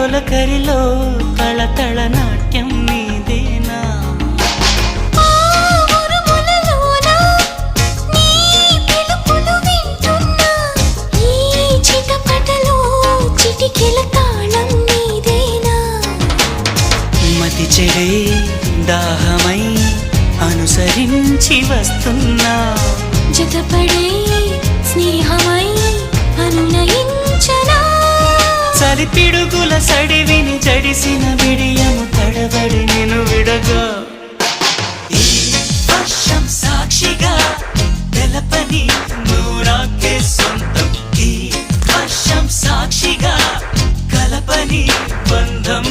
తొలకరిలో కళకళ నాట్యం నీదేనా ఆ ఉరుములలోన? నీ పిలుపులు వింటున్నా. ఈ చిటపటలో చిటికెల తాళం నీదేనా మతి చెడే దాహమై అనుసరించి వస్తున్నా. జతపడే స్నేహమై తొలరి పిడుగుల సడివిని జడిసిన విడియము తడబడి నేను విడగా. ఈ సాక్షిగా సాక్షిగా కలపని బంధం.